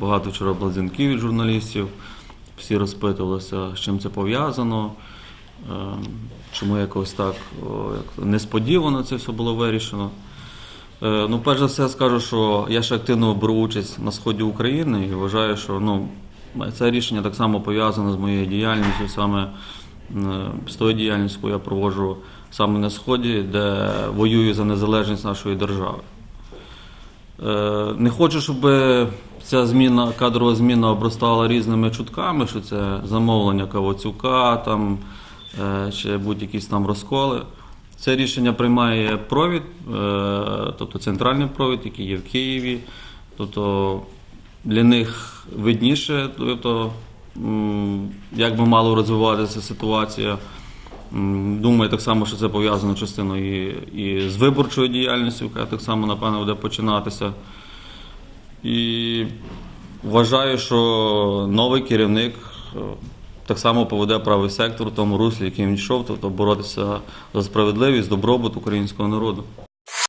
Багато вчора було дзвінків від журналістів, всі розпитувалися, з чим це пов'язано, е, чому якось так несподівано це все було вирішено. Е, Ну, перш за все, скажу, що я ще активно беру участь на сході України і вважаю, що ну, це рішення так само пов'язане з моєю діяльністю, саме з тою діяльністю, яку я проводжу саме на сході, де воюю за незалежність нашої держави. Е, Не хочу, щоб ця зміна, кадрова зміна обростала різними чутками, що це замовлення Кавоцюка, там, е, чи будь-якісь там розколи. Це рішення приймає провід, е, тобто центральний провід, який є в Києві. Тобто для них видніше, тобто, як би мала розвиватися ситуація. Думаю, так само, що це пов'язано частиною і, і з виборчою діяльністю, яка так само, напевно, буде починатися. І вважаю, що новий керівник е, так само поведе правий сектор в тому руслі, яким він йшов, тобто боротися за справедливість, добробут українського народу.